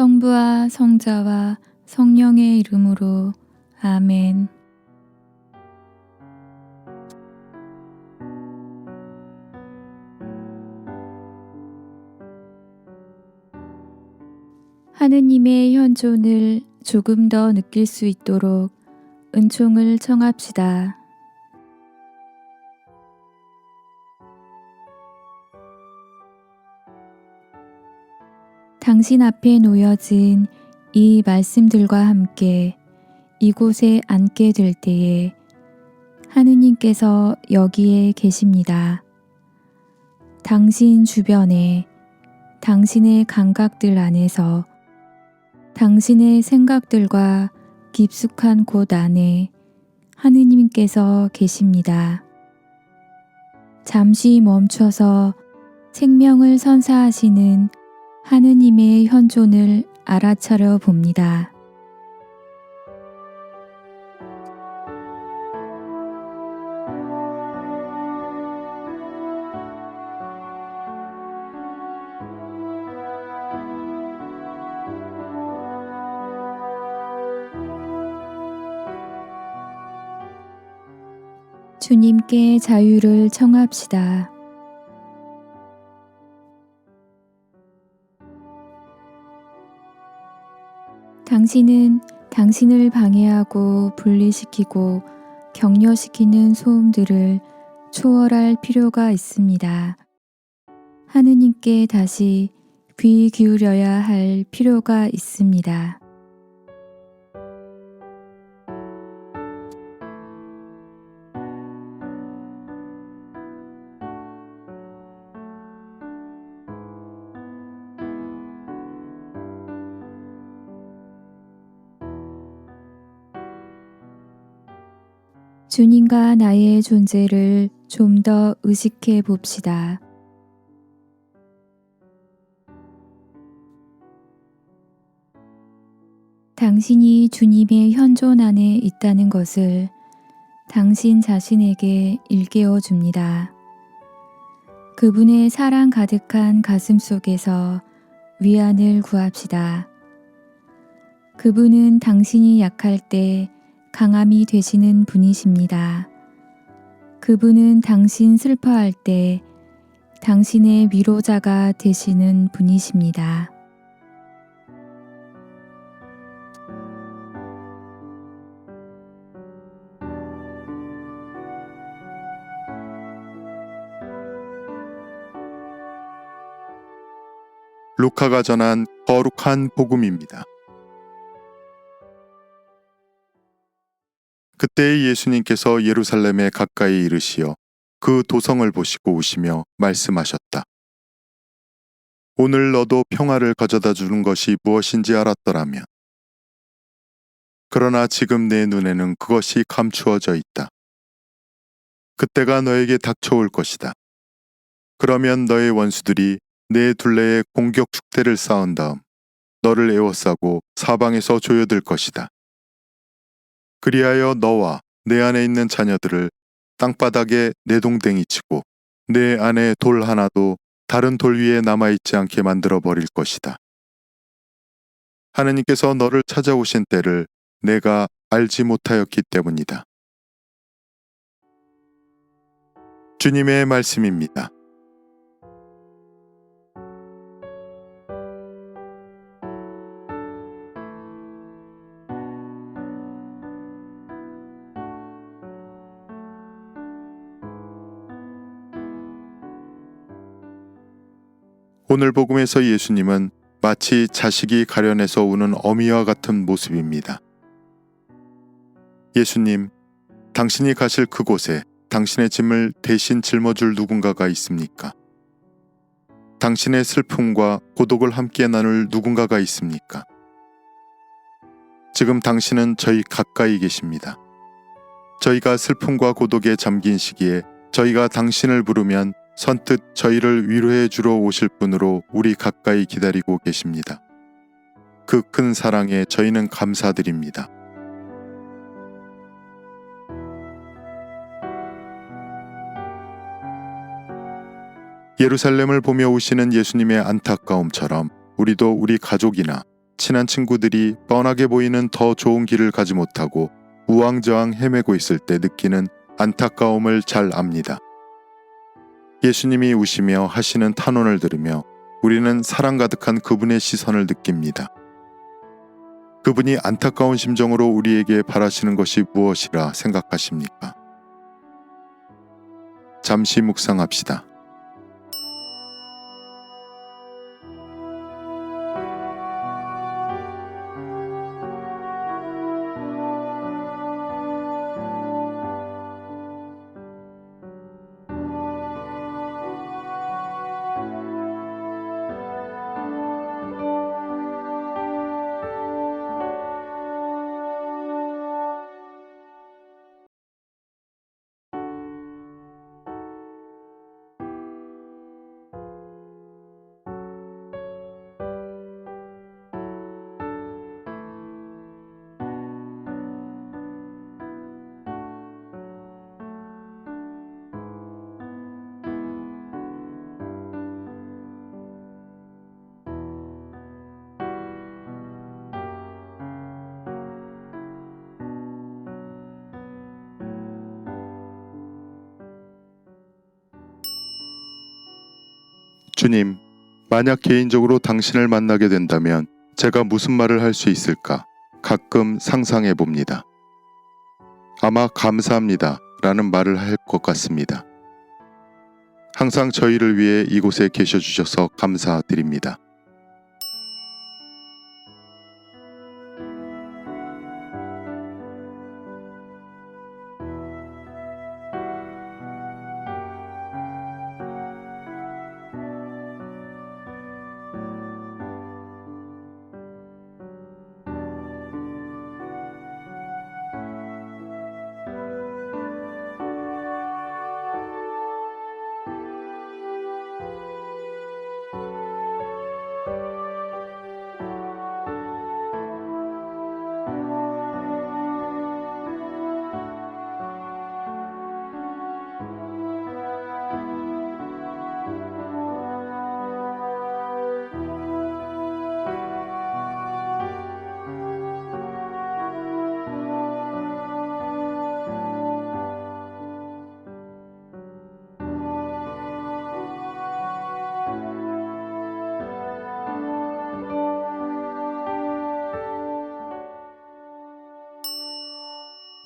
성부와 성자와 성령의 이름으로 아멘. 하느님의 현존을 조금 더 느낄 수 있도록 은총을 청합시다. 당신 앞에 놓여진 이 말씀들과 함께 이곳에 앉게 될 때에 하느님께서 여기에 계십니다. 당신 주변에 당신의 감각들 안에서 당신의 생각들과 깊숙한 곳 안에 하느님께서 계십니다. 잠시 멈춰서 생명을 선사하시는 하느님의 현존을 알아차려 봅니다. 주님께 자유를 청합시다. 당신은 당신을 방해하고 분리시키고 격려시키는 소음들을 초월할 필요가 있습니다. 하느님께 다시 귀 기울여야 할 필요가 있습니다. 주님과 나의 존재를 좀 더 의식해 봅시다. 당신이 주님의 현존 안에 있다는 것을 당신 자신에게 일깨워 줍니다. 그분의 사랑 가득한 가슴 속에서 위안을 구합시다. 그분은 당신이 약할 때 강함이 되시는 분이십니다. 그분은 당신 슬퍼할 때 당신의 위로자가 되시는 분이십니다. 루카가 전한 거룩한 복음입니다. 그때 예수님께서 예루살렘에 가까이 이르시어 그 도성을 보시고 우시며 말씀하셨다. 오늘 너도 평화를 가져다 주는 것이 무엇인지 알았더라면. 그러나 지금 내 눈에는 그것이 감추어져 있다. 그때가 너에게 닥쳐올 것이다. 그러면 너의 원수들이 내 둘레에 공격 축대를 쌓은 다음 너를 에워싸고 사방에서 조여들 것이다. 그리하여 너와 내 안에 있는 자녀들을 땅바닥에 내동댕이 치고 내 안에 돌 하나도 다른 돌 위에 남아있지 않게 만들어 버릴 것이다. 하느님께서 너를 찾아오신 때를 내가 알지 못하였기 때문이다. 주님의 말씀입니다. 오늘 복음에서 예수님은 마치 자식이 가련해서 우는 어미와 같은 모습입니다. 예수님, 당신이 가실 그곳에 당신의 짐을 대신 짊어줄 누군가가 있습니까? 당신의 슬픔과 고독을 함께 나눌 누군가가 있습니까? 지금 당신은 저희 가까이 계십니다. 저희가 슬픔과 고독에 잠긴 시기에 저희가 당신을 부르면 선뜻 저희를 위로해 주러 오실 분으로 우리 가까이 기다리고 계십니다. 그 큰 사랑에 저희는 감사드립니다. 예루살렘을 보며 오시는 예수님의 안타까움처럼 우리도 우리 가족이나 친한 친구들이 뻔하게 보이는 더 좋은 길을 가지 못하고 우왕좌왕 헤매고 있을 때 느끼는 안타까움을 잘 압니다. 예수님이 우시며 하시는 탄원을 들으며 우리는 사랑 가득한 그분의 시선을 느낍니다. 그분이 안타까운 심정으로 우리에게 바라시는 것이 무엇이라 생각하십니까? 잠시 묵상합시다. 주님, 만약 개인적으로 당신을 만나게 된다면 제가 무슨 말을 할 수 있을까? 가끔 상상해 봅니다. 아마 감사합니다. 라는 말을 할 것 같습니다. 항상 저희를 위해 이곳에 계셔 주셔서 감사드립니다.